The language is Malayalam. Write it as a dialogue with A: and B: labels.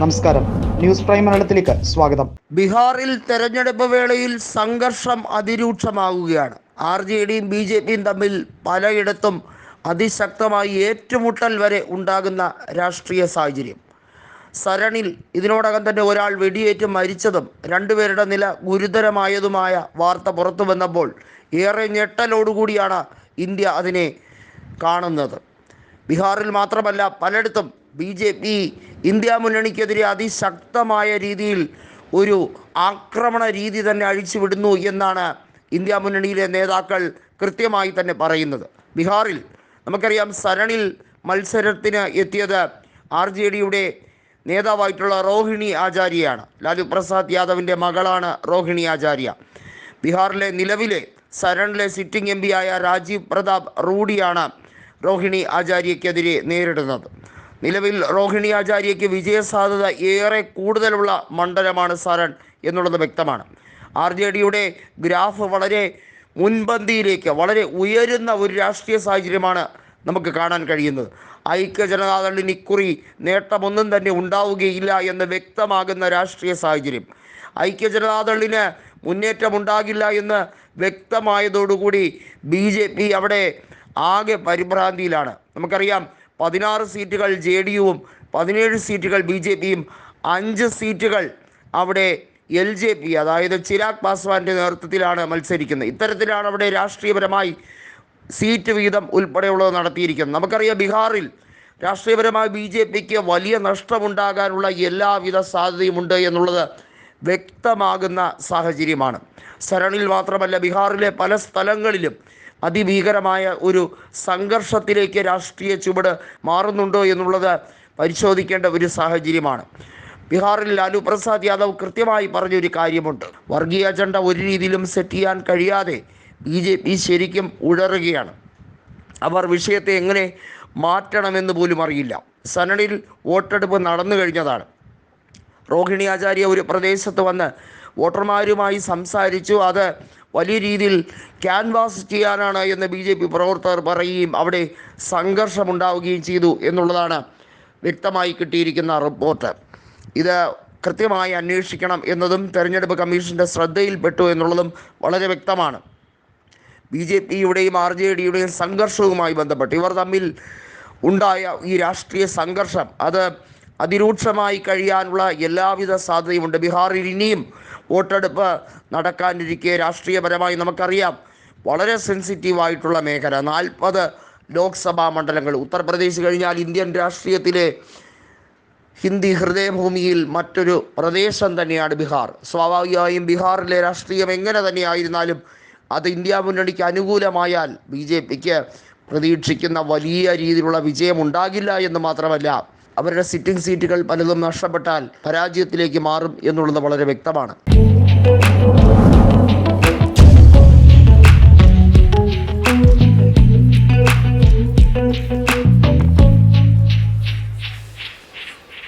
A: നമസ്കാരം. ന്യൂസ് പ്രൈം മലയാളത്തിലേക്ക് സ്വാഗതം.
B: ബീഹാറിൽ തെരഞ്ഞെടുപ്പ് വേളയിൽ സംഘർഷം അതിരൂക്ഷമാകുകയാണ് ആർ ജെ ഡിയും ബി ജെ പിയും തമ്മിൽ പലയിടത്തും അതിശക്തമായി ഏറ്റുമുട്ടൽ വരെ ഉണ്ടാകുന്ന രാഷ്ട്രീയ സാഹചര്യം. സരണിൽ ഇതിനോടകം തന്നെ ഒരാൾ വെടിയേറ്റ് മരിച്ചതും രണ്ടുപേരുടെ നില ഗുരുതരമായതുമായ വാർത്ത പുറത്തു വന്നപ്പോൾ ഏറെ ഞെട്ടലോടുകൂടിയാണ് ഇന്ത്യ അതിനെ കാണുന്നത്. ബീഹാറിൽ മാത്രമല്ല പലയിടത്തും ബി ജെ പി ഇന്ത്യ മുന്നണിക്കെതിരെ അതിശക്തമായ രീതിയിൽ ഒരു ആക്രമണ രീതി തന്നെ അഴിച്ചുവിടുന്നു എന്നാണ് ഇന്ത്യ മുന്നണിയിലെ നേതാക്കൾ കൃത്യമായി തന്നെ പറയുന്നത്. ബീഹാറിൽ നമുക്കറിയാം സരണിൽ മത്സരത്തിന് എത്തിയത് ആർ ജെ ഡിയുടെ നേതാവായിട്ടുള്ള റോഹിണി ആചാര്യയാണ്. ലാലു പ്രസാദ് യാദവിന്റെ മകളാണ് റോഹിണി ആചാര്യ. ബീഹാറിലെ നിലവിലെ സരണിലെ സിറ്റിംഗ് എം ആയ രാജീവ് പ്രതാപ് റൂഡിയാണ് റോഹിണി ആചാര്യക്കെതിരെ നേരിടുന്നത്. നിലവിൽ രോഹിണി ആചാര്യയ്ക്ക് വിജയസാധ്യത ഏറെ കൂടുതലുള്ള മണ്ഡലമാണ് സരൺ എന്നുള്ളത് വ്യക്തമാണ്. ആർ ജെ ഡിയുടെ ഗ്രാഫ് വളരെ മുൻപന്തിയിലേക്ക് വളരെ ഉയരുന്ന ഒരു രാഷ്ട്രീയ സാഹചര്യമാണ് നമുക്ക് കാണാൻ കഴിയുന്നത്. ഐക്യ ജനതാദളിന് ഇക്കുറി നേട്ടമൊന്നും തന്നെ ഉണ്ടാവുകയില്ല എന്ന് വ്യക്തമാകുന്ന രാഷ്ട്രീയ സാഹചര്യം. ഐക്യ ജനതാദളിന് മുന്നേറ്റമുണ്ടാകില്ല എന്ന് വ്യക്തമായതോടുകൂടി ബി ജെ പി അവിടെ ആകെ പരിഭ്രാന്തിയിലാണ്. നമുക്കറിയാം പതിനാറ് സീറ്റുകൾ ജെ ഡി യുവും പതിനേഴ് സീറ്റുകൾ ബി ജെ പിയും അഞ്ച് സീറ്റുകൾ അവിടെ എൽ ജെ പി അതായത് ചിരാഗ് പാസ്വാന്റെ നേതൃത്വത്തിലാണ് മത്സരിക്കുന്നത്. ഇത്തരത്തിലാണ് അവിടെ രാഷ്ട്രീയപരമായി സീറ്റ് വീതം ഉൾപ്പെടെയുള്ളത് നടത്തിയിരിക്കുന്നത്. നമുക്കറിയാം ബീഹാറിൽ രാഷ്ട്രീയപരമായി ബി ജെ പിക്ക് വലിയ നഷ്ടമുണ്ടാകാനുള്ള എല്ലാവിധ സാധ്യതയുമുണ്ട് എന്നുള്ളത് വ്യക്തമാകുന്ന സാഹചര്യമാണ്. സരണിൽ മാത്രമല്ല ബീഹാറിലെ പല സ്ഥലങ്ങളിലും അതിഭീകരമായ ഒരു സംഘർഷത്തിലേക്ക് രാഷ്ട്രീയ ചുവട് മാറുന്നുണ്ടോ എന്നുള്ളത് പരിശോധിക്കേണ്ട ഒരു സാഹചര്യമാണ്. ബീഹാറിൽ ലാലു പ്രസാദ് യാദവ് കൃത്യമായി പറഞ്ഞൊരു കാര്യമുണ്ട്. വർഗീയ അജണ്ട ഒരു രീതിയിലും സെറ്റ് ചെയ്യാൻ കഴിയാതെ ബി ജെ പി ശരിക്കും ഉഴറുകയാണ്. അവർ വിഷയത്തെ എങ്ങനെ മാറ്റണമെന്ന് പോലും അറിയില്ല. സനഡിൽ വോട്ടെടുപ്പ് നടന്നു കഴിഞ്ഞതാണ് റോഹിണി ആചാര്യ ഒരു പ്രദേശത്ത് വന്ന് വോട്ടർമാരുമായി സംസാരിച്ചു. അത് വലിയ രീതിയിൽ ക്യാൻവാസ് ചെയ്യാനാണ് എന്ന് ബി ജെ പി പ്രവർത്തകർ പറയുകയും അവിടെ സംഘർഷമുണ്ടാവുകയും ചെയ്തു എന്നുള്ളതാണ് വ്യക്തമായി കിട്ടിയിരിക്കുന്ന റിപ്പോർട്ട്. ഇത് കൃത്യമായി അന്വേഷിക്കണം എന്നതും തെരഞ്ഞെടുപ്പ് കമ്മീഷന്റെ ശ്രദ്ധയിൽപ്പെട്ടു എന്നുള്ളതും വളരെ വ്യക്തമാണ്. ബി ജെ പിയുടെയും ആർ ജെ ഡിയുടെയും സംഘർഷവുമായി ബന്ധപ്പെട്ട് ഇവർ തമ്മിൽ ഉണ്ടായ ഈ രാഷ്ട്രീയ സംഘർഷം അത് അതിരൂക്ഷമായി കഴിയാനുള്ള എല്ലാവിധ സാധ്യതയുമുണ്ട്. ബീഹാറിൽ ഇനിയും വോട്ടെടുപ്പ് നടക്കാനിരിക്കെ രാഷ്ട്രീയപരമായി നമുക്കറിയാം. വളരെ സെൻസിറ്റീവായിട്ടുള്ള മേഖല. നാൽപ്പത് ലോക്സഭാ മണ്ഡലങ്ങൾ. ഉത്തർപ്രദേശ് കഴിഞ്ഞാൽ ഇന്ത്യൻ രാഷ്ട്രീയത്തിലെ ഹിന്ദി ഹൃദയഭൂമിയിൽ മറ്റൊരു പ്രദേശം തന്നെയാണ് ബീഹാർ. സ്വാഭാവികമായും ബീഹാറിലെ രാഷ്ട്രീയം എങ്ങനെ തന്നെയായിരുന്നാലും അത് ഇന്ത്യ മുന്നണിക്ക് അനുകൂലമായാൽ ബി ജെ പിക്ക് പ്രതീക്ഷിക്കുന്ന വലിയ രീതിയിലുള്ള വിജയം ഉണ്ടാകില്ല എന്ന് മാത്രമല്ല അവരുടെ സിറ്റിംഗ് സീറ്റുകൾ പലതും നഷ്ടപ്പെട്ടാൽ പരാജയത്തിലേക്ക് മാറും എന്നുള്ളത് വളരെ വ്യക്തമാണ്.